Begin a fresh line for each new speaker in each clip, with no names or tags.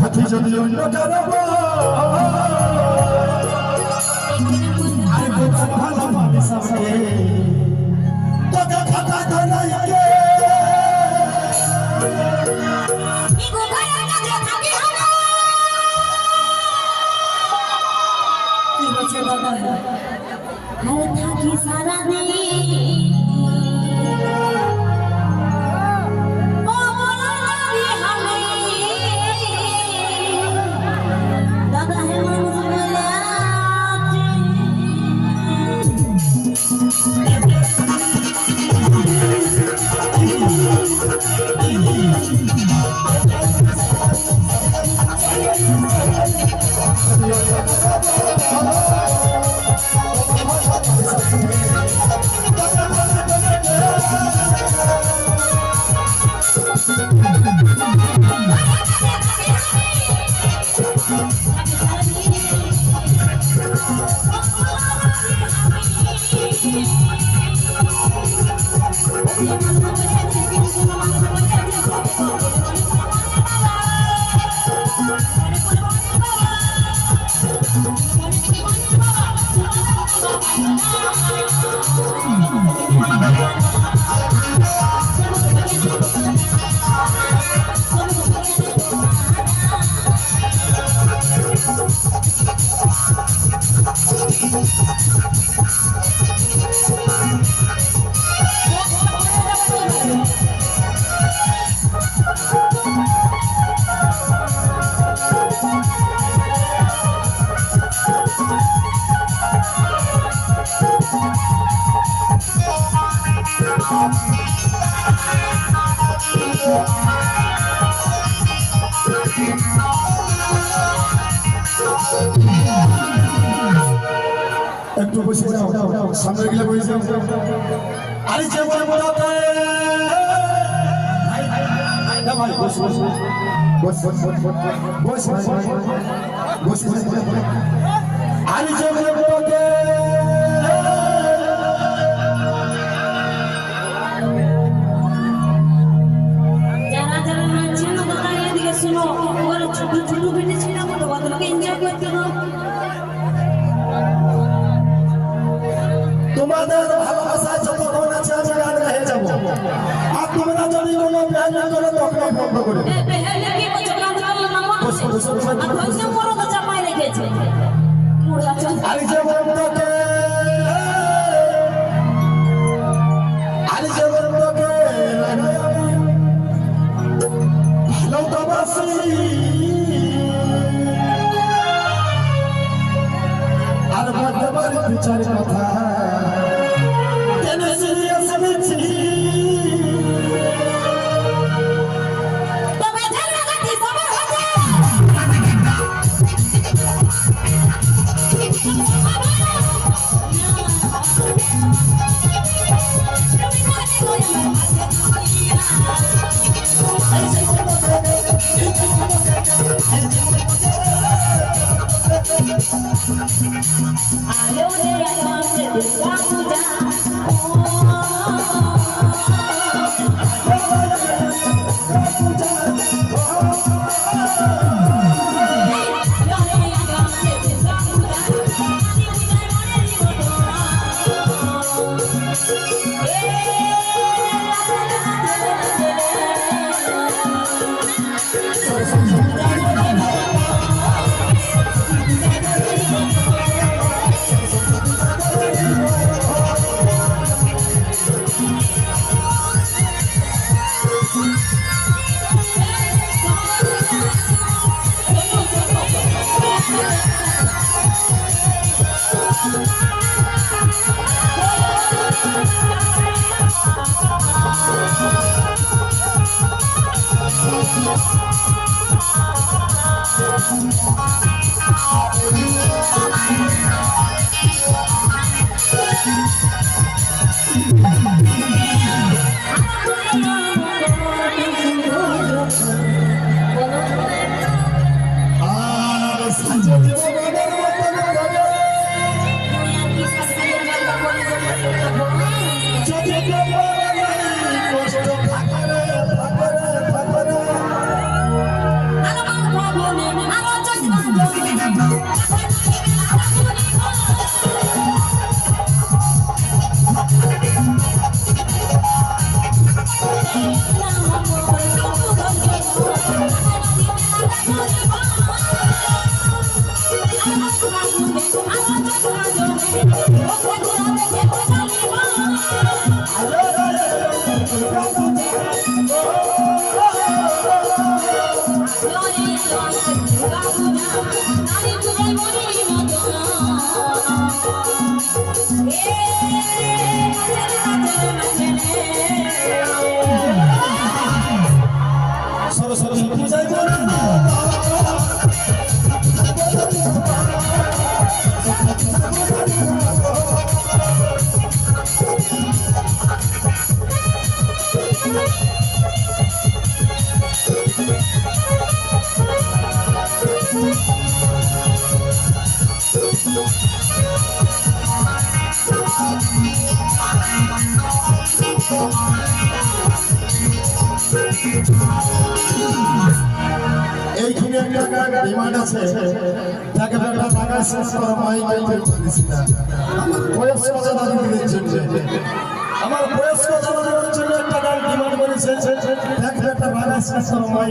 হাতি যদি অন্য কারণ ভালো মানুষ আছে তোকে কথা Yeah. সামনে বস বস বস বস বস বস বস আরে চেপে বলাতে
শুনো ওরা ছোট ছোট বেটে ছিল তোমাদেরকে এনজয় করতে হবে
তোমাদের ভালোবাসা যতক্ষণ আছে আমি গান গায়ে যাব। আর তোমরা যদি কোনো ব্যায়াম করো তখন বন্ধ করে
আর
যে বন্ধকে আর যে বন্ধকে ভালোবাসি। আর বলতে পারি বিচার কথা।
Hey. Thank you. ডিমান্ড আছে? তাকে একটা টাকা শেষ করা মাই মাই করেছি না। আমার বয়স্ক দাদাদের জন্য আমার বয়স্ক দাদাদের জন্য একটা টাকা ডিমান্ড করেছে। তাকে একটা টাকা শেষ করা মাই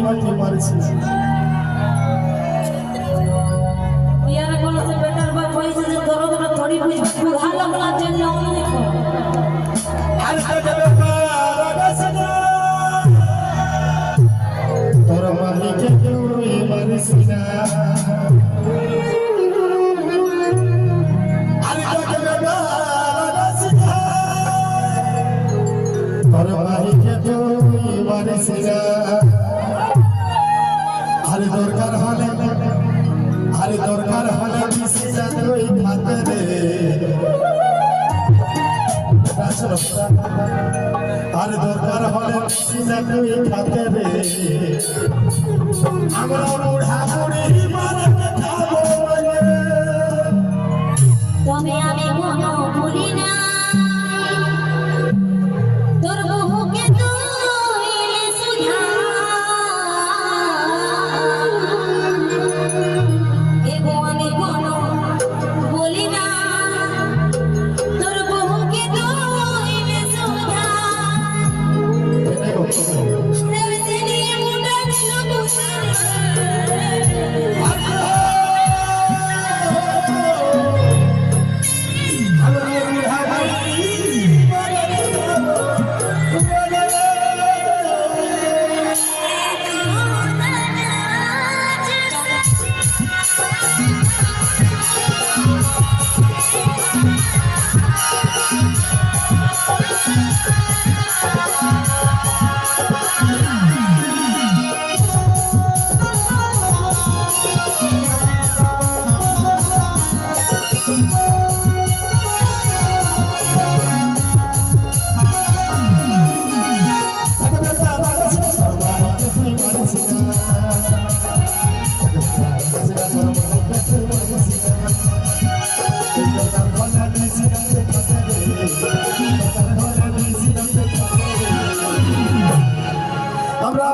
বেটার বাপ হয়েছে যে থোড়ি জন্য অনেক
আর তাকে Sina. আরে দরকার হলে খাতে রে আমরা বুড়া বুড়ি মারতে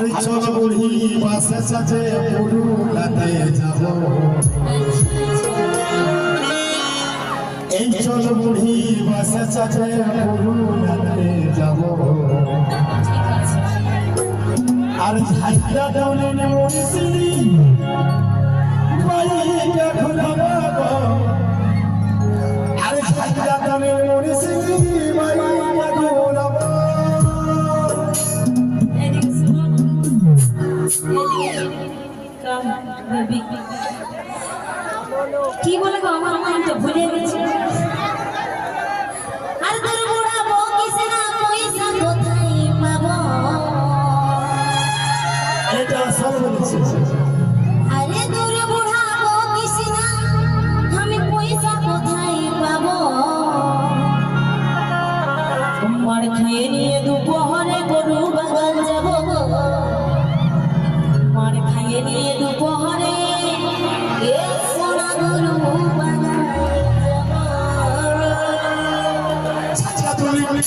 আরে চল বুড়ি বাসে সাজে পুরুলাতে যাব। এই চল চল বুড়ি বাসে চাচে পুরুলিয়াতে যাব। আর ঝাইটা ডাউনে মরিসিনি বাইকে ঘুরাবো আর ঝাইটা ডাউনে বাইকে
কি বলে গো আমার নামটা ভুলে গেছি?
ছাইটা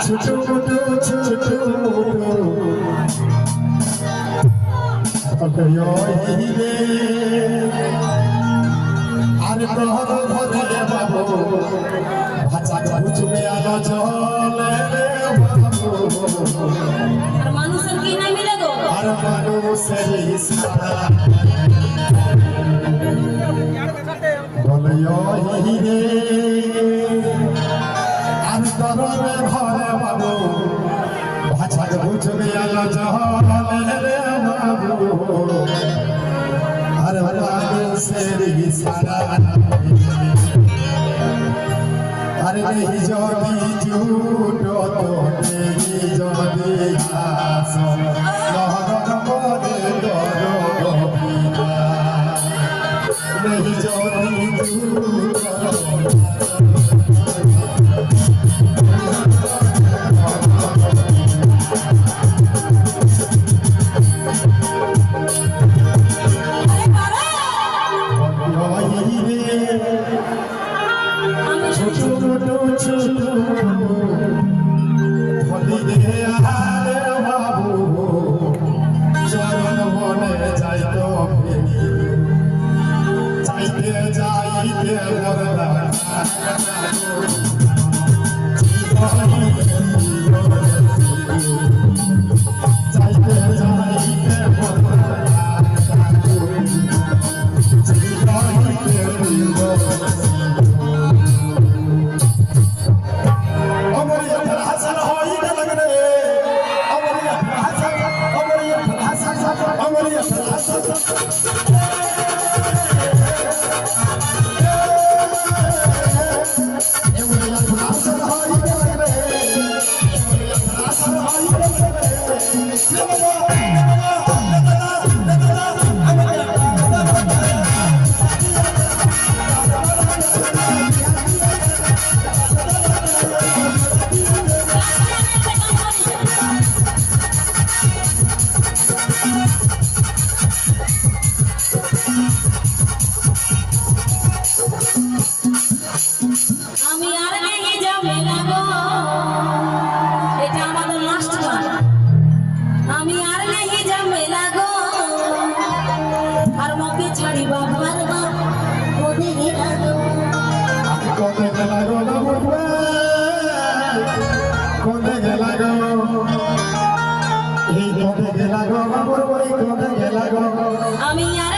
ছোট ছোট ছোট রে আর প্রহর ভরে বাবু ভাষা বুঝবে আলো বাবু
আর মানুষের কি নাই মিলে গো
আর মানুষের ইশারা বলয় রে তরবে ঘরে বাবু ভাষা বুঝবে আলো জলে রে বাবু আর মানুষের ইশারা আরে নেই যদি জুটো গো। এই কথা গেলা গো আমার বলে
কথা গেলা
গো
আমি আর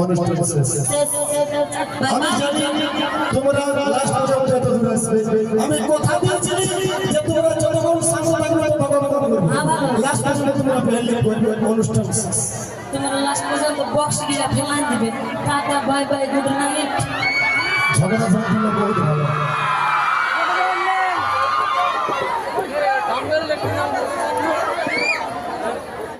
অনুষ্ঠান শেষ আমি জানি তোমরা এত দূর আসবে আমি কথা দিয়েছি যে তোমরা পেলে অনুষ্ঠান ঝগড়া